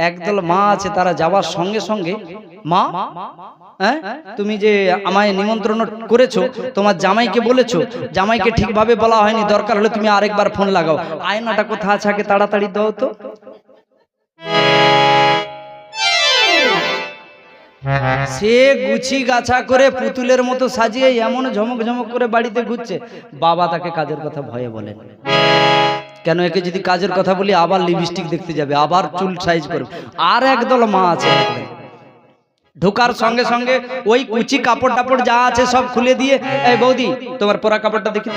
একদল মা আছে তারা যাওয়ার সঙ্গে সঙ্গে মা হ্যাঁ? তুমি যে আমায় নিমন্ত্রণ করেছ তোমার জামাইকে বলেছ জামাইকে ঠিকভাবে বলা হয়নি দরকার হলে তুমি আরেকবার ফোন লাগাও। আয়নাটা কোথা আছে আগে তাড়াতাড়ি দাও তো। সে গুছি গাছা করে পুতুলের মতো সাজিয়ে এমন ঝমক ঝমক করে বাড়িতে ঘুরছে। বাবা তাকে কাজের কথা ভয়ে বলেন। কেন একে যদি কাজের কথা বলি, আবার লিপস্টিক দেখতে যাবে, আবার চুল সাইজ করবে। আর একদল মা আছে ঢোকার সঙ্গে সঙ্গে ওই কুচি কাপড় টাপড় যা আছে সব খুলে দিয়ে, এই বৌদি, তোমার পরা কাপড়টা দেখি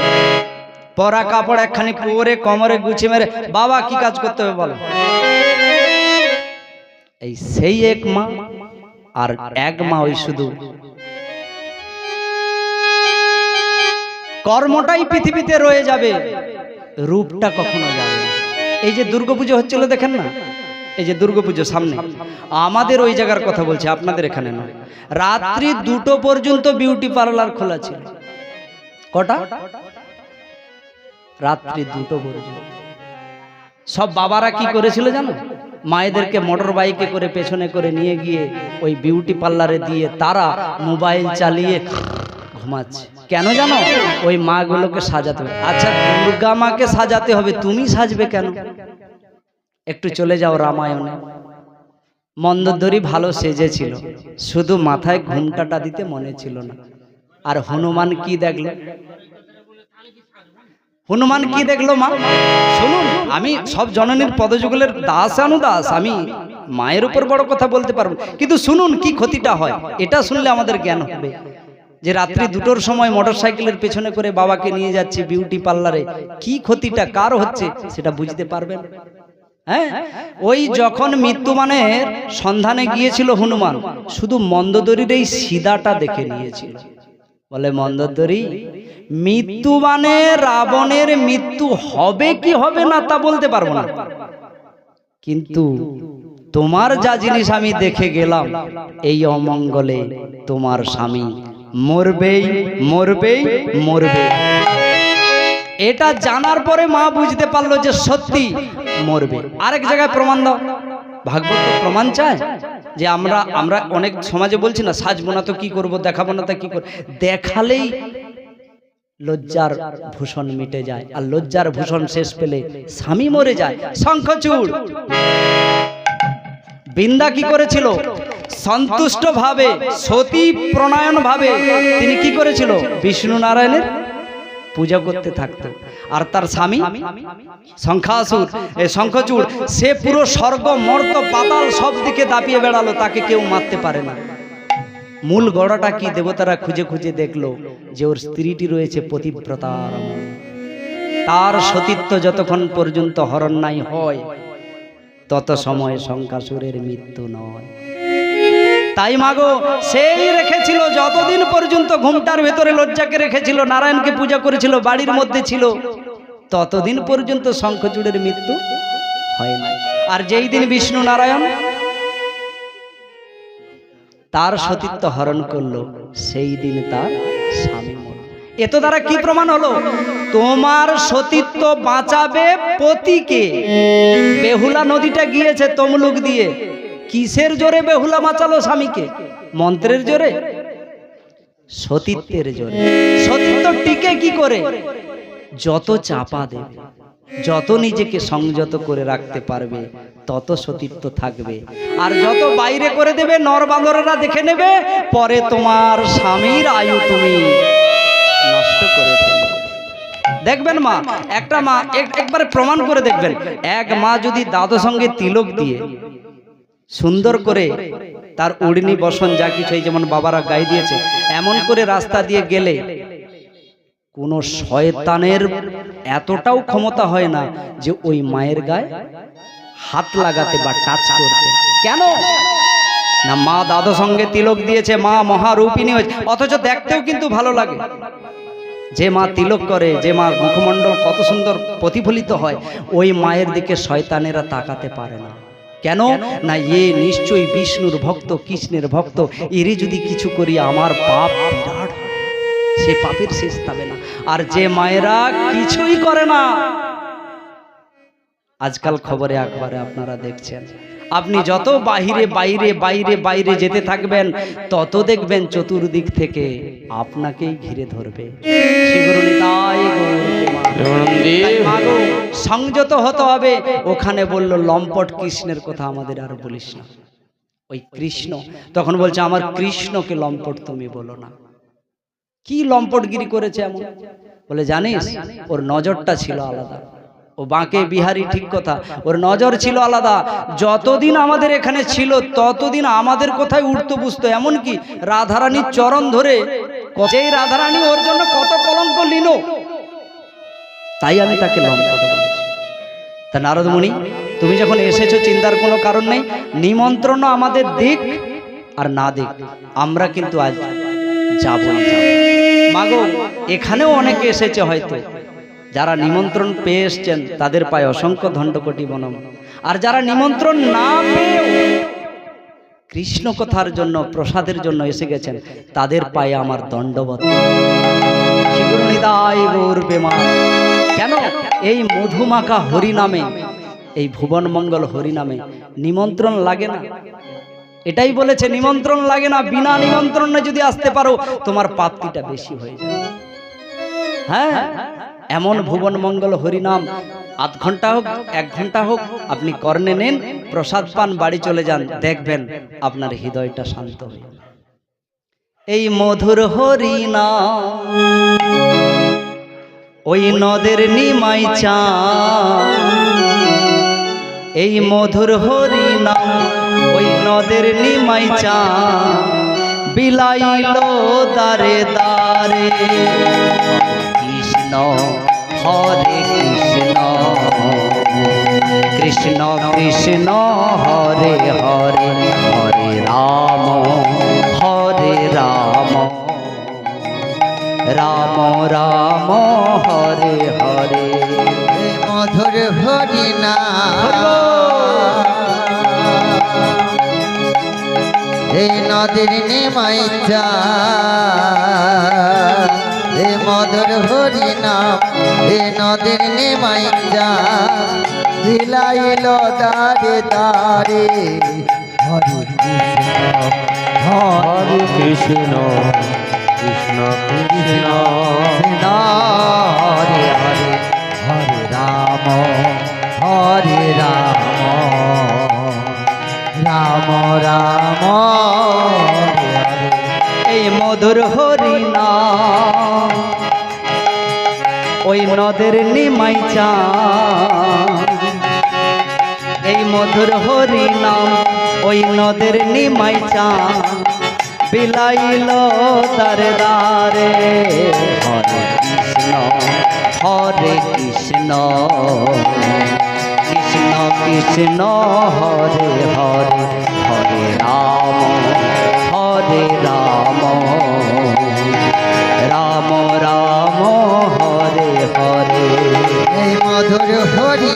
পরা কাপড় একখানি পরে কোমরে গুছি মেরে, বাবা, কি কাজ করতে হবে বলো? এই সেই এক মা, আর এক মা ওই শুধু। কর্মটাই পৃথিবীতে রয়ে যাবে। রূপটা কখনো যাবে এই যে দুর্গাপুজো হচ্ছিল দেখেন না? এই যে দুর্গাপুজো সামনে। আমাদের ওই জায়গার কথা বলছে, আপনাদের এখানে না। রাত্রি দুটো পর্যন্ত বিউটি পার্লার খোলা ছিল। কটা? রাত্রি দুটো পর্যন্ত। সব বাবারা কি করেছিল জানো? মায়েদেরকে মোটর বাইকে করে পেছনে করে নিয়ে গিয়ে ওই বিউটি পার্লারে দিয়ে তারা মোবাইল চালিয়ে ঘুমাচ্ছে। কেন জানো? ওই মাগুলোকে সাজাতে হবে। আচ্ছা দুর্গা মাকে সাজাতে হবে, তুমি সাজবে কেন? একটু চলে যাও রামায়ণে। মন্দোদরি ভালো সেজেছিল, শুধু মাথায় ঘুমটাটা দিতে মনে ছিল না। আর হনুমান কি দেখল? হনুমান কি দেখল, মা? শুনুন, আমি সব জননীর পদযুগলের দাস দাস আমি মায়ের উপর বড় কথা বলতে পারব কিন্তু শুনুন কি ক্ষতিটা হয়, এটা শুনলে আমাদের জ্ঞান হবে। যে রাত্রি দুটোর সময় মোটরসাইকেলের পেছনে করে বাবাকে নিয়ে যাচ্ছে বিউটি পার্লারে কি ক্ষতিটা কার হচ্ছে সেটা বুঝতে পারবেন? হ্যাঁ? ওই যখন মৃত্যুমানের সন্ধানে গিয়েছিল হনুমান শুধু মন্দদরির এই সিদাটা দেখে নিয়েছিল। বলে মন্দদরি মৃত্যু মানে রাবণের মৃত্যু হবে কি হবে না তা বলতে পারব না। কিন্তু তোমার যা জিনিস আমি দেখে গেলাম এই অমঙ্গলে তোমার স্বামী। মরবেই মরবেই মরবে এটা জানার পরে মা বুঝতে পারল যে সত্যি মরবে। আরেক জায়গায় প্রমাণ দাও। ভাগবত প্রমাণ চায় যে আমরা আমরা অনেক সমাজে বলছি না, সাজবো না তো কি করব, দেখাবো না তা কি করব। দেখালেই লজ্জার ভূষণ মিটে যায় আর লজ্জার ভূষণ শেষ পেলে স্বামী মরে যায়। শঙ্খচূড়। বৃন্দা কি করেছিল? সন্তুষ্ট ভাবে সতী প্রণয়ন ভাবে তিনি কি করেছিল? বিষ্ণু নারায়ণের পূজা করতে থাকতো আর তার স্বামী শঙ্খাসুর শঙ্খচূড়, সে পুরো স্বর্গ, মর্ত, পাতাল সব দিকে দাপিয়ে বেড়ালো, তাকে কেউ মারতে পারে না। মূল গড়াটা কি দেবতারা খুঁজে খুঁজে দেখল, যে ওর স্ত্রীটি রয়েছে পতিব্রতার তার সতীত্ব যতক্ষণ পর্যন্ত হরণ নাই হয়, তত সময় শঙ্কাসুরের মৃত্যু নয়। তাই মাগো, সেই রেখেছিল, যতদিন পর্যন্ত ঘুমটার ভেতরে লজ্জাকে রেখেছিল, নারায়ণকে পূজা করেছিল, বাড়ির মধ্যে ছিল, ততদিন পর্যন্ত শঙ্খচূড়ের মৃত্যু হয় না আর যেই দিন বিষ্ণু নারায়ণ তার সতীত্ব হরণ করল, সেই দিন তার স্বামী। এত দ্বারা কি প্রমাণ হলো? তোমার সতীত্ব বাঁচাবে পতিকে। বেহুলা নদীটা গিয়েছে তমলুক দিয়ে। কিসের জোরে বেহুলা মাচালো স্বামীকে? মন্ত্রের জোরে? সতীত্বের জোরে। সতীত্ব টিকে কি করে? যত চাপা দেবে, যত নিজেকে সংযত করে রাখতে পারবে, তত সতীত্ব থাকবে। আর যত বাইরে করে দেবে নর বান্দরেরা দেখে নেবে, পরে তোমার স্বামীর আয়ু তুমি নষ্ট করে ফেলবে। দেখবেন মা, একটা মা, এক- একবারে প্রমাণ করে দেখবেন। এক মা যদি দাদু সঙ্গে তিলক দিয়ে সুন্দর করে তার উড়নি বসন যা কিছু যেমন বাবারা গাই দিয়েছে এমন করে রাস্তা দিয়ে গেলে কোন শয়তানের এতটাও ক্ষমতা হয় না যে ওই মায়ের গায়ে হাত লাগাতে বা টাচ করতে। কেন? না মা দাদু সঙ্গে তিলক দিয়েছে মা মহারূপিণী হয়েছে অথচ দেখতেও কিন্তু ভালো লাগে। যে মা তিলক করে যে মা মুখমণ্ডল কত সুন্দর প্রতিফলিত হয় ওই মায়ের দিকে শয়তানেরা তাকাতে পারে না। কেন? না, এ নিশ্চয়ই বিষ্ণুর ভক্ত, কৃষ্ণের ভক্ত। এরই যদি কিছু করি, আমার পাপ বিরাট সে পাপের শেষ পাবে না। আর যে মায়েরা কিছুই করে না। আজকাল খবরে আকবরে আপনারা দেখছেন। আপনি যত বাহিরে, বাইরে বাইরে বাইরে যেতে থাকবেন, তত দেখবেন চতুর্দিক থেকে আপনাকেই ঘিরে ধরবে। নিতাই তাই সংযত হতে হবে। ওখানে বলল, লম্পট কৃষ্ণের কথা আমাদের আর বলিস না। ওই কৃষ্ণ, তখন বলছে, আমার কৃষ্ণকে লম্পট তুমি বলো না। কি লম্পটগিরি করেছে এমন? বলে, জানিস, ওর নজরটা ছিল আলাদা। ও বাঁকে বিহারি, ঠিক কথা, ওর নজর ছিল আলাদা। যতদিন আমাদের এখানে ছিল, ততদিন আমাদের কোথায় উঠতো বুঝতো? এমনকি রাধারানীর চরণ ধরে যেই রাধারানী ওর জন্য কত কলঙ্ক নিল। তাই আমি তাকে লম্পট বলেছি তা নারদমণি, তুমি যখন এসেছ, চিন্তার কোনো কারণ নেই? নিমন্ত্রণ আমাদের দিক আর না দিক। আমরা কিন্তু আজ যাব মাগো, এখানেও অনেকে এসেছে হয়তো। যারা নিমন্ত্রণ পেয়ে এসছেন, তাদের পায়ে অসংখ্য দণ্ডকোটি বনম। আর যারা নিমন্ত্রণ না পেয়েও কৃষ্ণ কথার জন্য, প্রসাদের জন্য এসে গেছেন, তাদের পায়ে আমার দণ্ডবত। নিতাই গৌর প্রেমা কেন? এই মধুমাখা হরি নামে এই ভুবন মঙ্গল হরি নামে নিমন্ত্রণ লাগে না। এটাই বলেছে, নিমন্ত্রণ লাগে না, বিনা নিমন্ত্রণে যদি আসতে পারো, তোমার প্রাপ্তিটা বেশি হয়ে যাবে। হ্যাঁ? এমন ভুবন মঙ্গল হরিনাম, আধ ঘণ্টা হোক, এক ঘণ্টা হোক, আপনি কর্ণে নেন, প্রসাদ পান, বাড়ি চলে যান, দেখবেন আপনার হৃদয়টা শান্ত হয়ে। এই মধুর হরিণা। ওই নদের নিমাই চা এই মধুর হরিণা ওই নদের নিমাই চা বিলাইল দারে দারে। এই নদীর নেমাই যা এ মধুর হরিণা এ নদীর নেমাই যা দিলাইল দারে দারে হরে কৃষ্ণ হরে কৃষ্ণ কৃষ্ণ। কৃষ্ণ। এই মধুর হরিনা ওই নদের নিমাই চা এই মধুর হরিনাম ওই নদের নিমাই চা বিলাইল দারে দারে হরে কৃষ্ণ হরে কৃষ্ণ। কৃষ্ণ কৃষ্ণ, হরে হরে। হরে রাম হরে রাম। রাম রাম হরে হরে। মধুর হরি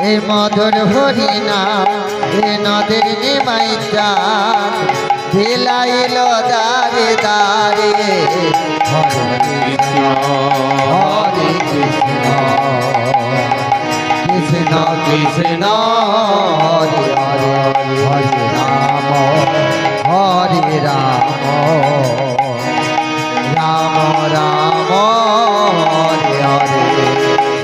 এই মধুর হরিণা এই নদীর নিমাইকা দিলাইল দারে হরে কৃষ্ণ। হরে কৃষ্ণ। কৃষ্ণ কৃষ্ণ হরে হরে হরে রাম। হরে রাম। রাম রাম হরে হরে।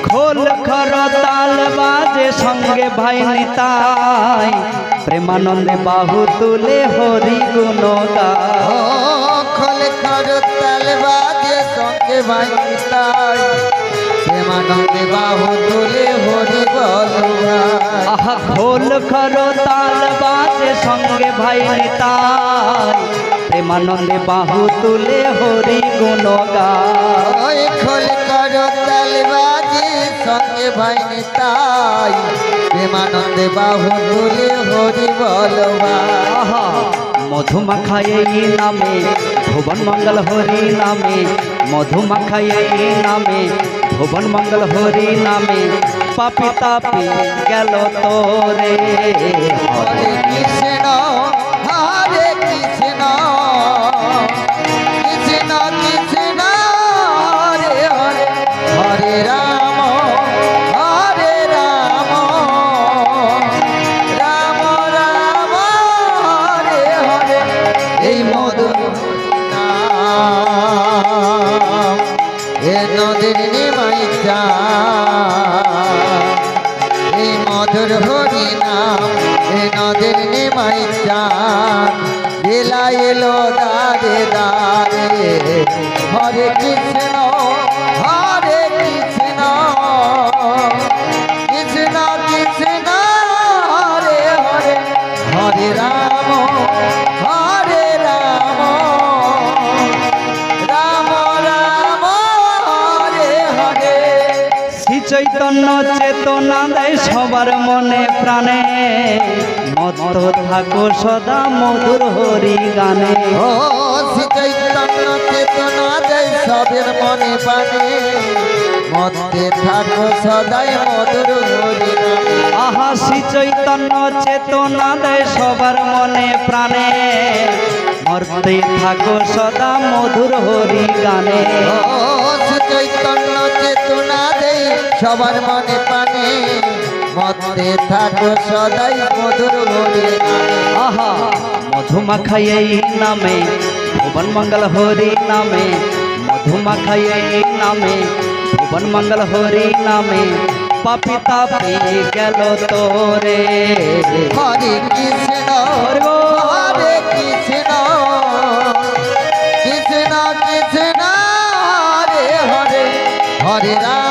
খোল খর তাল বাজে সঙ্গে ভাই নিতাই প্রেমানন্দে বাহু তুলে হরি গুণ প্রেমানন্দে বাহু তুলে হরি বল আহা খোল খর তাল বাজে সঙ্গে ভাই প্রেমানন্দে বাহু তুলে হরি গুণ ওই খোল কর তাল বাজে সঙ্গে ভাই তাই প্রেমানন্দে বাহু তুলে হরি বল আহা মধুমাখায় নামে, ভুবন মঙ্গল হরি নামে মধুমাখায় নামে, ভুবন মঙ্গল হরি নামে, পাপি তাপি গেল তোরে। হরে কৃষ্ণ চৈতন্য চেতনা দেয় সবার মনে প্রাণে। মত থাকো সদা মধুর হরি গানে ও চৈতন্য চেতনা দেয় সবের মনে পানে মধ্যে থাকো সদাই মধুর হরি আহা শ্রী চৈতন্য চেতনা দেয় সবার মনে প্রাণে। মর্তে থাকো সদা মধুর হরি গানে ও সবার মনে পানে মধ্যে থাকো সদাই মধুর হরি আহা। মধুমাখাই নামে ভুবন মঙ্গল হরি নামে মধুমাখাই নামে ভুবন মঙ্গল হরি নামে পাপিতা পেয়ে গেল তোরে। হরে কৃষ্ণ। হরে কৃষ্ণ কৃষ্ণ কৃষ্ণ হরে হরে হরে রাম।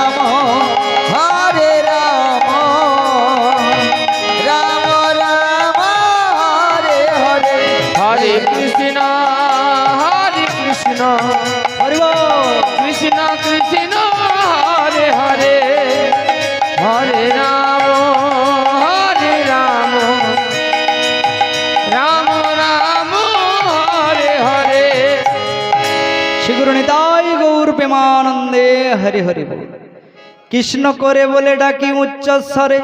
গৌর প্রেমানন্দে, হরি হরি বল। কৃষ্ণ করে বলে ডাকি উচ্চ স্বরে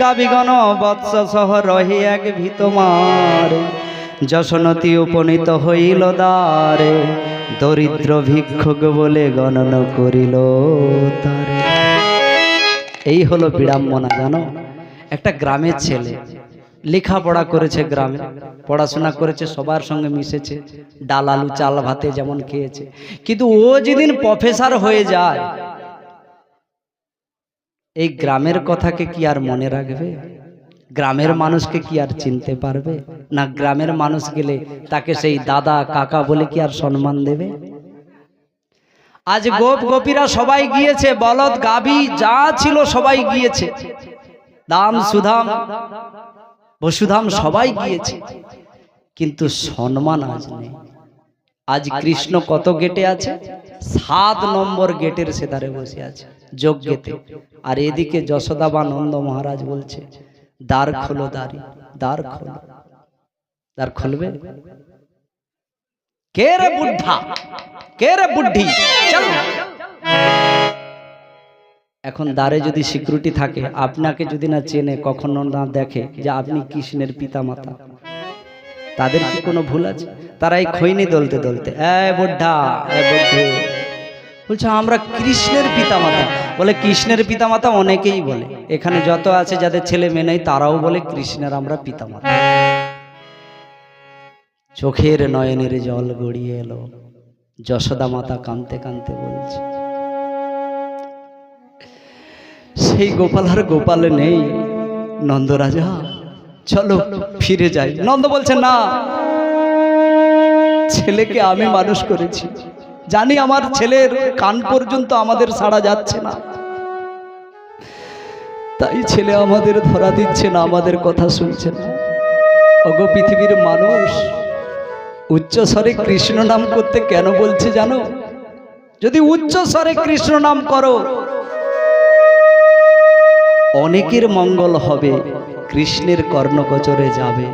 গাবিগণ বৎস সহ রহি এক ভীত মারে। যশনতি উপনীত হইল দ্বারে, দরিদ্র ভিক্ষুক বলে গণন করিল তারে। এই হলো বিড়াম্বনা, জানো? একটা গ্রামের ছেলে লেখাপড়া করেছে গ্রামে পড়াশোনা করেছে সবার সঙ্গে মিশেছে ডাল আলু চাল ভাতে যেমন খেয়েছে। কিন্তু ও যেদিন প্রফেসর হয়ে যায় এই গ্রামের কথাকে কি আর মনে রাখবে? গ্রামের মানুষকে কি আর চিনতে পারবে? না গ্রামের মানুষ গেলে তাকে সেই দাদা কাকা বলে কি আর সম্মান দেবে? আজ গোপ গোপীরা সবাই গিয়েছে বলদ গাবি যা ছিল সবাই গিয়েছে। দাম সুধাম বসুধাম সবাই গিয়েছে। কিন্তু সম্মান আজ নেই। আজ কৃষ্ণ কত গেটে আছে? সাত নম্বর গেটের সেধারে বসে আছে। যোগ গেতে আর এদিকে যশোদা বা নন্দ মহারাজ বলছে দ্বার খোলো দাঁড়ি দ্বার খোলো। দ্বার খুলবে? কে রে বুদ্ধা? কে রে বুদ্ধি? চল। এখন দ্বারে যদি সিকিউরিটি থাকে আপনাকে যদি না চেনে কখনো না দেখে যে আপনি কৃষ্ণের পিতা মাতা তাদের কি কোনো ভুল আছে? তারা এই খৈনি দলতে দলতে। এ বুদ্ধা এ বুদ্ধে বলছে আমরা কৃষ্ণের পিতা মাতা বলে কৃষ্ণের পিতা মাতা অনেকেই বলে। এখানে যত আছে যাদের ছেলে মেয়ে নেই তারাও বলে কৃষ্ণের আমরা পিতা মাতা চোখের নয়নের জল গড়িয়ে এলো। যশোদা মাতা কানতে কানতে বলছে সেই গোপাল আর গোপাল নেই। নন্দরাজা চলো ফিরে যাই। নন্দ বলছে, না, ছেলেকে আমি মানুষ করেছি। জানি আমার ছেলের কান পর্যন্ত আমাদের সাড়া যাচ্ছে না। তাই ছেলে আমাদের ধরা দিচ্ছে না, আমাদের কথা শুনছে না। অগো পৃথিবীর মানুষ, উচ্চ স্বরে কৃষ্ণ নাম করতে কেন বলছে জানো? যদি উচ্চ স্বরে কৃষ্ণ নাম করো অনেকের মঙ্গল হবে, কৃষ্ণের কর্ণগোচরে যাবে।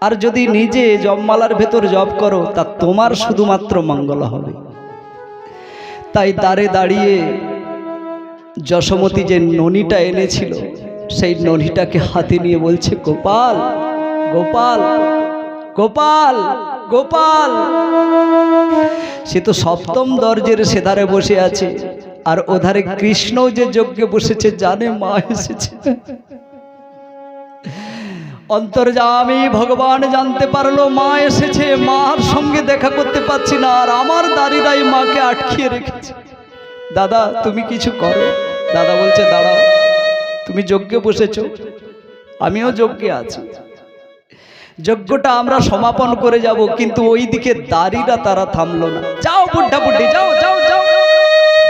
আর যদি নিজে জপমালার ভেতর জপ করো, তা তোমার শুধুমাত্র মঙ্গল হবে। তাই দাঁড়ে দাঁড়িয়ে যশোমতী যে ননিটা এনেছিল, সেই ননিটাকে হাতে নিয়ে বলছে, গোপাল গোপাল গোপাল গোপাল। সে তো সপ্তম দর্জের সেধারে বসে আছে। আর ওধারে কৃষ্ণ যে যজ্ঞে বসেছে, জানে মা এসেছে। অন্তর্যামী ভগবান জানতে পারল, মা এসেছে, মার সঙ্গে দেখা করতে পারছি না, আর আমার দাঁড়িরাই মাকে আটকিয়ে রেখেছে। দাদা, তুমি কিছু করো? দাদা বলছে, দাঁড়াও, তুমি যজ্ঞে বসেছ, আমিও যজ্ঞে আছি। যজ্ঞটা আমরা সমাপন করে যাব, কিন্তু ওই দিকে দাড়িরা তারা থামলো না। যাও যাও যাও যাও।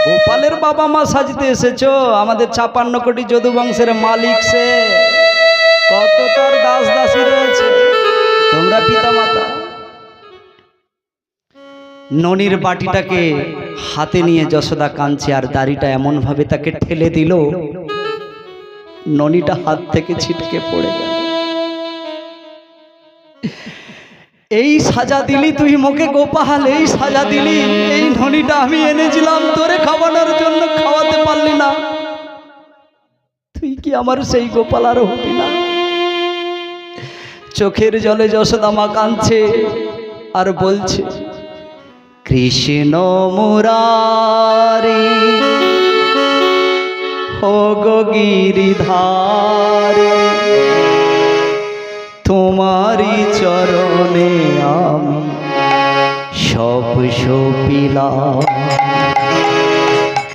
গোপালের বাবা মা সাজতে এসেছ? আমাদের ছাপান্ন কোটি যদু বংশের মালিক সে। কত তার দাস দাসী রয়েছে। তোমরা পিতা মাতা ননির বাটিটাকে হাতে নিয়ে যশোদা কাঁদছে আর দাড়িটা এমনভাবে তাকে ঠেলে দিল, ননিটা হাত থেকে ছিটকে পড়ে গেল। এই সাজা দিলি তুই মোকে গোপাল, এই সাজা দিলি, এই ননিটা আমি এনেছিলাম, তোরে খাওয়ানোর জন্য খাওয়াতে পারলি না। তুই কি আমার সেই গোপাল আর হবি না? চোখের জলে যশোদামা কাঁদছে আর বলছে, কৃষ্ণ মুরারি হো গো তোমারি চরণে আমি সব সপিলাম।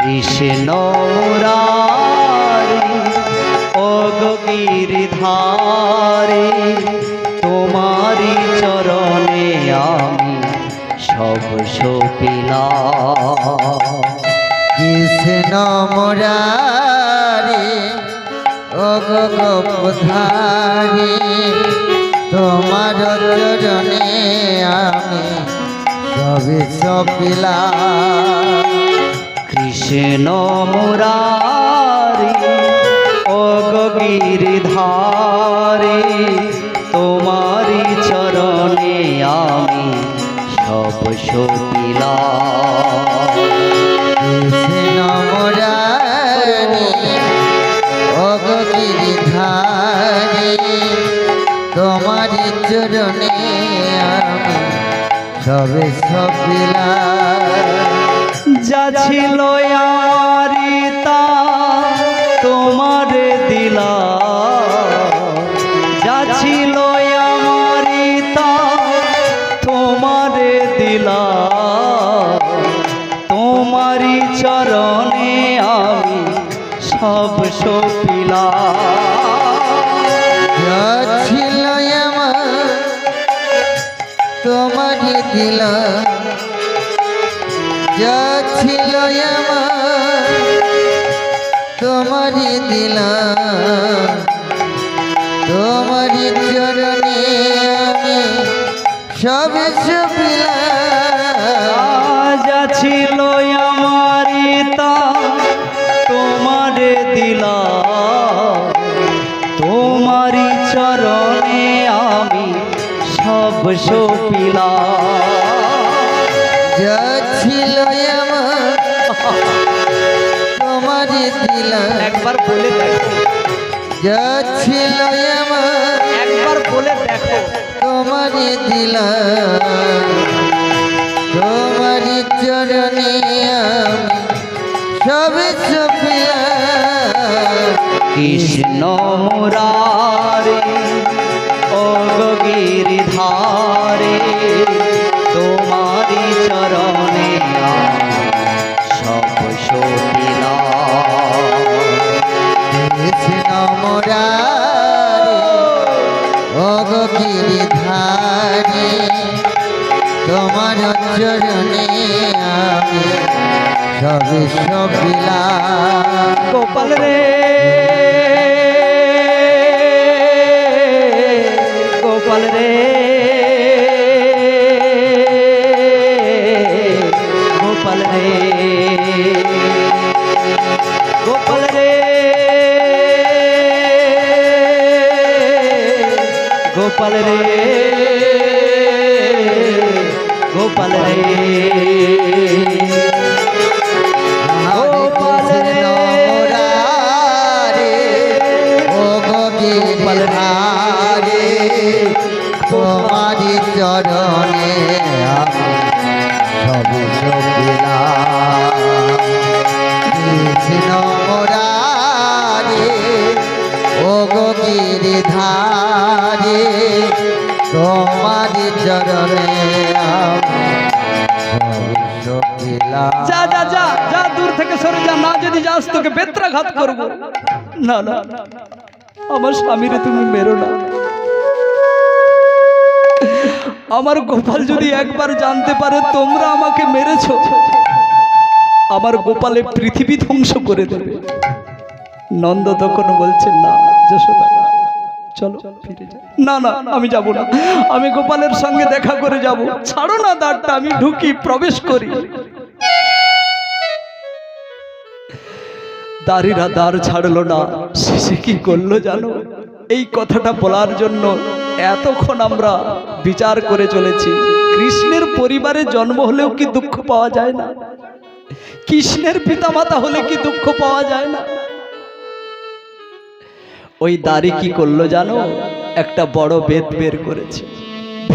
কৃষ্ণ গিরিধারে তোমারি চরণে আমি সব সপিলাম। কৃষ্ণ মুরারি ও গো গোপধারি তোমার চরণে আমি সবে সপিলা কৃষ্ণ মুরারি ও গিরিধারে সপিলা যা ছিল দিল যা ছিল আমার তোমার দিল তোমার চরণে আমি সবে সপিলা যা ছিল আমারি তা তোমারে দিলা তোমারি চরণে আমি সপিলা যা ছিল তোমার দিল। একবার বলে দেখো। যা ছিল একবার বলে দেখো। তোমার দিল। তোমার চরণে আমি সবে সপিলা কৃষ্ণ মুরারে গিরিধারে তোমারি চরণে সব সপিলা কৃষ্ণ মুরারি ও গো গিরিধারে তোমার চরণে আমি সবে গোপাল রে। গোপাল রে। গোপাল রে। গোপাল রে। গোপাল রে। গোপাল রে। গোপাল চরণে আমি সব সবিলা কৃষ্ণ মোরারে ও গো গিরিধারে মারি তোমারি চরণে থেকে সরে যা না যদি যাস তোকে বেত্রাঘাত আমার স্বামীরে তুমি মেরো না আমার গোপাল যদি একবার জানতে পারে তোমরা আমাকে মেরেছ, আমার গোপালে পৃথিবী ধ্বংস করে দেবে। নন্দ তখন বলছেন না, যশোদা, চলো ফিরে যাই। না না, আমি যাব না। আমি গোপালের সঙ্গে দেখা করে যাব। ছাড়ো না দ্বারটা, আমি ঢুকি, প্রবেশ করি। দাঁড়িরা দাঁড় ছাড়লো না। শেষে কি করল জানো? এই কথাটা বলার জন্য এতক্ষণ আমরা বিচার করে চলেছি। কৃষ্ণের পরিবারে জন্ম হলেও কি দুঃখ পাওয়া যায় না? কৃষ্ণের পিতামাতা হলে কি দুঃখ পাওয়া যায় না? ওই দাড়ি কি করল জানো? একটা বড় বেদ বের করেছে।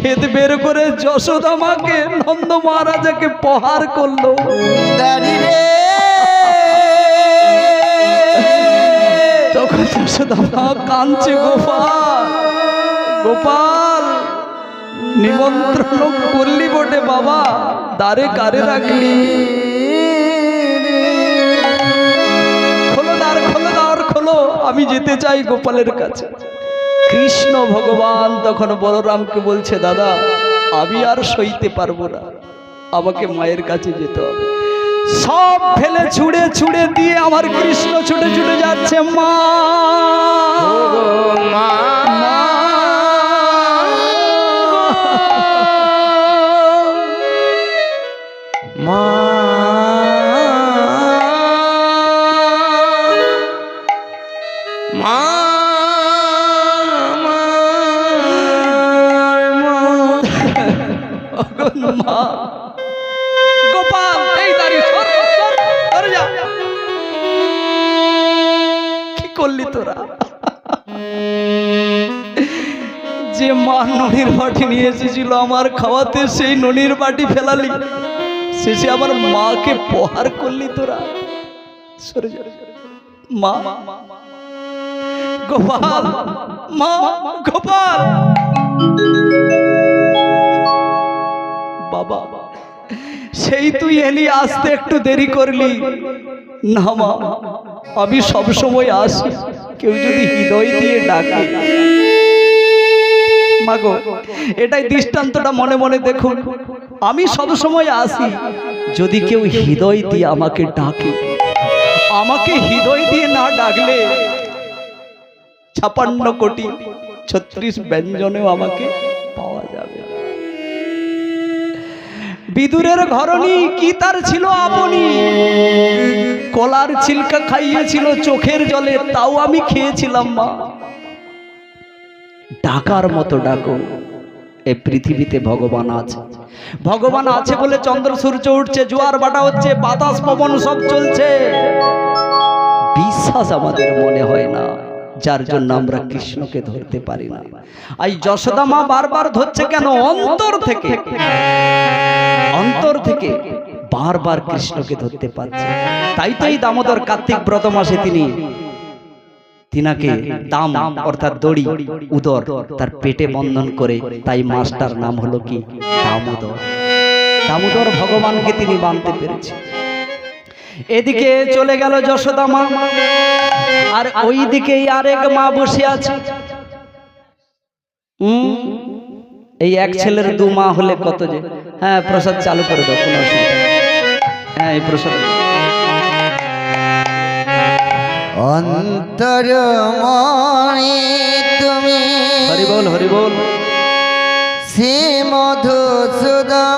বেদ বের করে যশোদা মাকে নন্দ মহারাজাকে প্রহার করল। তখন যশোদা মা কাঁদছে গোপাল! গোপাল! নিমন্ত্রণ করলি বটে বাবা দ্বারে কারে রাখলি? খোলো দ্বার খোলো দ্বার খোলো আমি যেতে চাই গোপালের কাছে। কৃষ্ণ ভগবান তখন বলরামকে বলছে দাদা আমি আর সইতে পারব না আমাকে মায়ের কাছে যেতে হবে। সব ফেলে ছুঁড়ে ছুঁড়ে দিয়ে আমার কৃষ্ণ ছুটে ছুটে যাচ্ছে মা মা মা। করলি তোরা? যে মা ননির বাটি নিয়ে এসেছিল, আমার খাওয়াতে সেই ননির বাটি ফেলালি। শেষে আমার মাকে প্রহার করলি তোরা। মা, গোপাল মা, গোপাল। বাবা, সেই তুই এলি আসতে একটু দেরি করলি। না মা, আমি সব সময় আসি, কেউ যদি হৃদয় দিয়ে ডাকে। মাগো এটাই দৃষ্টান্তটা মনে মনে দেখুন। আমি সব সময় আসি। যদি কেউ হৃদয় দিয়ে আমাকে ডাকে আমাকে হৃদয় দিয়ে না ডাকলে ছাপান্ন কোটি ছত্রিশ ব্যঞ্জনেও আমাকে পাওয়া যাবে বিদুরের ঘরণী কি তার ছিল আপনি? কলার ছিলকা খাইয়েছিল চোখের জলে তাও আমি খেয়েছিলাম মা। ডাকার মতো ডাকো এ পৃথিবীতে ভগবান আছে। ভগবান আছে বলে চন্দ্র সূর্য উঠছে জোয়ার বাটা হচ্ছে বাতাস পবন সব চলছে। বিশ্বাস আমাদের মনে হয় না যার জন্য আমরা কৃষ্ণকে ধরতে পারি না। এই যশোদা মা বারবার ধরছে কেন? অন্তর থেকে। অন্তর থেকে। বারবার কৃষ্ণকে ধরতে পারছে। তাই তো এই দামোদর কার্তিক ব্রত মাসে তিনি তিনাকে দাম অর্থাৎ দড়ি উদর তার পেটে বন্ধন করে তাই মাসটার নাম হলো কি? দামোদর। দামোদর ভগবানকে তিনি বানতে পেরেছে এদিকে চলে গেল যশোদা মা আর ওই দিকে আরেক মা বসে আছে। উম, এই এক ছেলের দু মা হলে কত যে। হ্যাঁ প্রসাদ চালু করে দাও কোনো অসুবিধা। হ্যাঁ এই প্রসাদ। অন্তর মনে তুমি হরি বল হরি বল। সে মধুসূদন